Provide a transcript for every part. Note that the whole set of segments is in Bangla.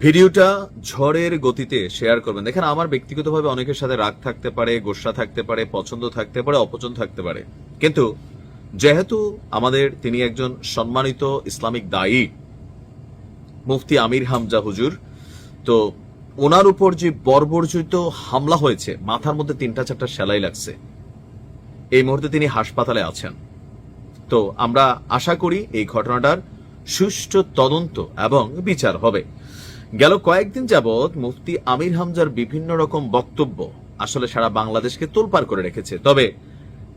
ভিডিওটা ঝড়ের গতিতে শেয়ার করবেন। দেখেন, আমার ব্যক্তিগতভাবে অনেকের সাথে রাগ থাকতে পারে, গোসা থাকতে পারে, পছন্দ থাকতে পারে, অপছন্দ থাকতে পারে। কিন্তু যেহেতু আমাদের তিনি একজন সম্মানিত ইসলামিক দায়ী, মুফতি আমির হামজা হুজুর, তো ওনার উপর যে বর্বরচিত হামলা হয়েছে, মাথার মধ্যে তিনটা চারটা সেলাই লাগছে। এই মুহূর্তে তিনি হাসপাতালে আছেন। তো আমরা আশা করি এই ঘটনাটার সুষ্ঠু তদন্ত এবং বিচার হবে। গেল কয়েকদিন যাবৎ মুফতি আমির হামজার বিভিন্ন রকম বক্তব্য আসলে সারা বাংলাদেশকে তোলপাড় করে রেখেছে। তবে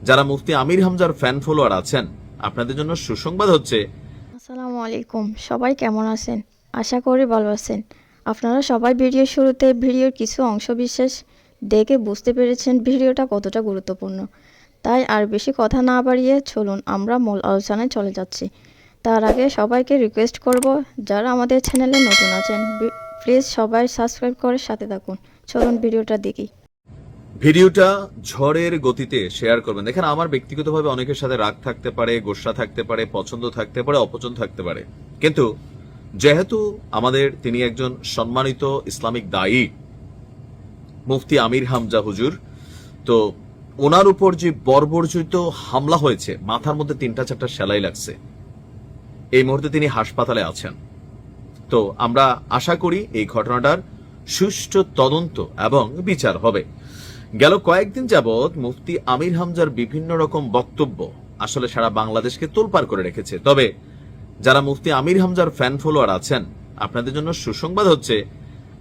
যারা মুফতি আমির হামজার ফ্যান ফলোয়ার আছেন, আপনাদের জন্য সুসংবাদ হচ্ছে, আসসালামু আলাইকুম। সবাই কেমন আছেন? আশা করি ভালো আছেন। আপনারা সবাই ভিডিওর শুরুতে ভিডিওর কিছু অংশ বিশেষ দেখে বুঝতে পেরেছেন ভিডিওটা কতটা গুরুত্বপূর্ণ। তাই আর বেশি কথা না বাড়িয়ে চলুন, আমরা মূল আলোচনায় চলে যাচ্ছি। তার আগে সবাইকে রিকোয়েস্ট করব, যারা আমাদের চ্যানেলে নতুন আছেন প্লিজ সবাই সাবস্ক্রাইব করে সাথে থাকুন। চলুন ভিডিওটা দেখি। ভিডিওটা ঝড়ের গতিতে শেয়ার করবেন। দেখেন, আমার ব্যক্তিগতভাবে অনেকের সাথে রাগ থাকতে পারে, গোসা থাকতে পারে, পছন্দ থাকতে পারে, অপছন্দ থাকতে পারে। কিন্তু যেহেতু আমাদের তিনি একজন সম্মানিত ইসলামিক দায়ী, মুফতি আমির হামজা হুজুর, তো ওনার উপর যে বর্বরচিত হামলা হয়েছে, মাথার মধ্যে তিনটা চারটা সেলাই লাগছে। এই মুহূর্তে তিনি হাসপাতালে আছেন। তো আমরা আশা করি এই ঘটনাটার সুষ্ঠু তদন্ত এবং বিচার হবে। গেল কয়েকদিন যাবৎ মুফতি আমির হামজার বিভিন্ন রকম বক্তব্য আসলে সারা বাংলাদেশকে তোলপার করে রেখেছে। তবে যারা মুফতি আমির হামজার ফ্যান ফলোয়ার আছেন, আপনাদের জন্য সুসংবাদ হচ্ছে,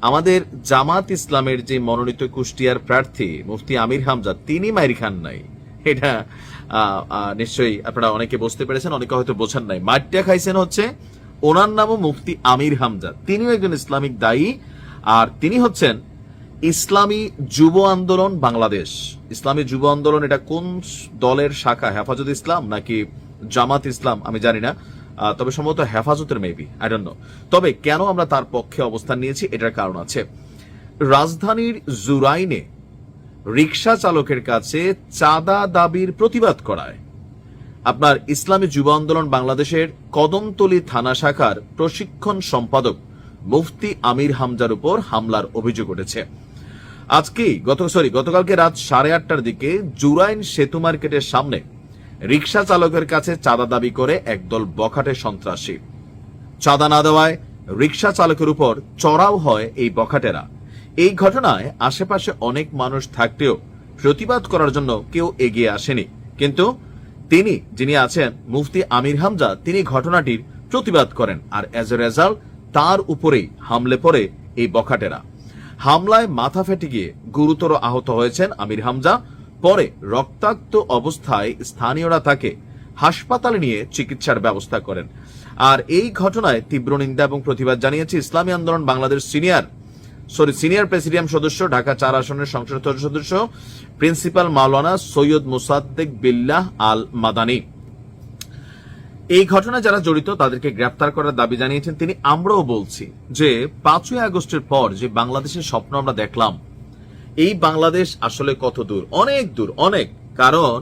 আমাদের জামাত ইসলামের যে মনোনীত কুষ্টিয়ার প্রার্থী মুফতি আমির হামজা, তিনি মাইর খান নাই। এটা নিশ্চয়ই আপনারা অনেকে বুঝতে পেরেছেন, অনেকে হয়তো বোঝেন নাই। মাঠটা খাইছেন হচ্ছে ওনার নামও মুফতি আমির হামজা তিনিও একজন ইসলামিক দায়ী, আর তিনি হচ্ছেন ইসলামী যুব আন্দোলন বাংলাদেশ। ইসলামী যুব আন্দোলন এটা কোন দলের শাখা? হেফাজত ইসলাম নাকি জামাত ইসলাম? আমি জানি না। তবে সম্ভবত হেফাজতের মেবি আই ডোন্ট নো তবে কেন আমরা তার পক্ষে অবস্থান নিয়েছি এটার কারণ আছে। রাজধানীর জুরাইনে রিক্সা চালকের কাছে চাঁদা দাবির প্রতিবাদ করায়। আপনার ইসলামী যুব আন্দোলন বাংলাদেশের কদমতলী থানা শাখার প্রশিক্ষণ সম্পাদক মুফতি আমির হামজার উপর হামলার অভিযোগ উঠেছে। আজকেই গত সরি গতকালকে রাত সাড়ে আটটার দিকে জুরাইন সেতু মার্কেটের সামনে রিক্সা চালকের কাছে চাঁদা দাবি করে একদল বখাটে সন্ত্রাসী। চাঁদা না দেওয়ায় রিক্সা চালকের উপর চড়াও হয় এই বখাটেরা। এই ঘটনায় আশেপাশে অনেক মানুষ থাকতেও প্রতিবাদ করার জন্য কেউ এগিয়ে আসেনি। কিন্তু তিনি যিনি আছেন, মুফতি আমির হামজা, তিনি ঘটনাটির প্রতিবাদ করেন আর এজ এ রেজাল্ট তার উপরেই হামলে পড়ে এই বখাটেরা। হামলায় মাথা ফেটে গিয়ে গুরুতর আহত হয়েছেন আমির হামজা। পরে রক্তাক্ত অবস্থায় স্থানীয়রা তাকে হাসপাতালে নিয়ে চিকিৎসার ব্যবস্থা করেন। আর এই ঘটনায় তীব্র নিন্দা এবং প্রতিবাদ জানিয়েছে Islami Andolan Bangladesh senior sorry, senior presidium সদস্য, ঢাকা চার আসনের সংসদ সদস্য, প্রিন্সিপাল মাওলানা সৈয়দ মুসাদ্দেক বিল্লাহ আল মাদানী এই ঘটনা যারা জড়িত, তাদেরকে গ্রেফতার করার দাবি জানিয়েছেন তিনি। আমরাও বলছি যে, পাঁচই আগস্টের পর যে বাংলাদেশের স্বপ্ন আমরা দেখলাম, এই বাংলাদেশ আসলে কত দূর? অনেক দূর, অনেক। কারণ,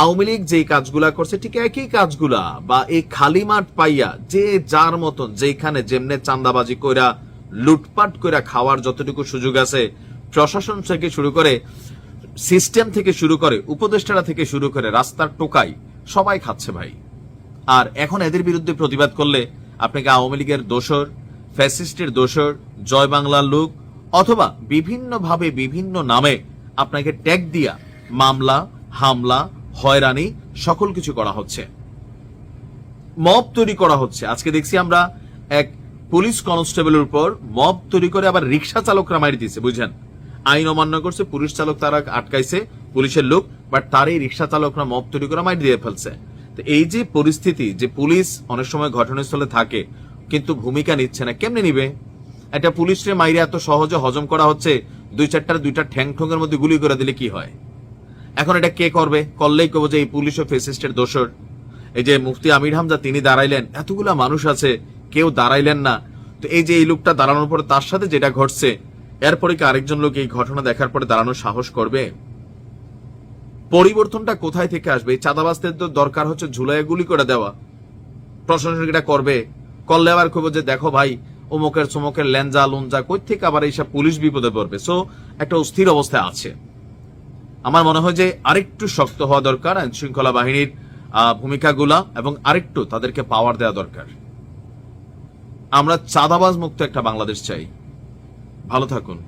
আওয়ামী লীগ যেই কাজগুলা করছে, ঠিক একই কাজগুলা, বা এই খালি মাঠ পাইয়া যে যার মতন যেখানে যেমনে চান্দাবাজি কইরা লুটপাট কইরা খাওয়ার যতটুকু সুযোগ আছে, প্রশাসন থেকে শুরু করে সিস্টেম থেকে শুরু করে, উপদেষ্টারা থেকে শুরু করে রাস্তার টোকাই সবাই খাচ্ছে ভাই। আর এখন এদের বিরুদ্ধে প্রতিবাদ করলে আপনাকে আওয়ামী লীগের দোসর ফ্যাসিস্টের দোসর জয় বাংলার লোক অথবা বিভিন্নভাবে বিভিন্ন নামে আপনাকে ট্যাগ দিয়া মামলা, হামলা, হয়রানি সকল কিছু করা হচ্ছে। মব তৈরি করা হচ্ছে। আজকে দেখছি আমরা এক পুলিশ কনস্টেবলের উপর মব তৈরি করে আবার রিক্সা চালকরা মারি দিয়েছে, বুঝছেন? আইন অমান্য করছে, পুলিশ চালক তারা আটকাইছে, পুলিশের লোক, বাট তার এই রিক্সা চালকরা মব তৈরি করে মারি দিয়ে ফেলছে। তো এই যে পরিস্থিতি, যে পুলিশ অনেক সময় ঘটনাস্থলে থাকে, কিন্তু ভূমিকা নিচ্ছে না, কেমনে নিবে? একটা পুলিশরে মাইরে এত সহজে হজম করা হচ্ছে, দুই চারটার দুইটা ঠ্যাং ঠোঙের মধ্যে গুলি করে দিলে কি হয়? এখন এটা কে করবে? করলেই কব যে এই পুলিশ ও ফেসিস্টের দোষর। এই যে মুফতি আমির হামজা, তিনি দাঁড়াইলেন, এতগুলা মানুষ আছে কেউ দাঁড়াইলেন না। তো এই যে এই লোকটা দাঁড়ানোর পরে তার সাথে যেটা ঘটছে, এরপরে কি আরেকজন লোক এই ঘটনা দেখার পরে দাঁড়ানোর সাহস করবে? পরিবর্তনটা কোথায় থেকে আসবে? এই চাঁদাবাজদের তো দরকার হচ্ছে ঝুলাইয়ে গুলি করে দেওয়া। প্রশাসন এটা করবে। করলে আবার খুব যে, দেখো ভাই, অমুকের চমকের লেঞ্জা লুঞ্জা কই থেকে আবার এইসব পুলিশ বিপদে পড়বে। সো একটা অস্থির অবস্থায় আছে। আমার মনে হয় যে আরেকটু শক্ত হওয়া দরকার আইন শৃঙ্খলা বাহিনীর ভূমিকাগুলা এবং আরেকটু তাদেরকে পাওয়ার দেওয়া দরকার। আমরা চাঁদাবাজ মুক্ত একটা বাংলাদেশ চাই। ভালো থাকুন।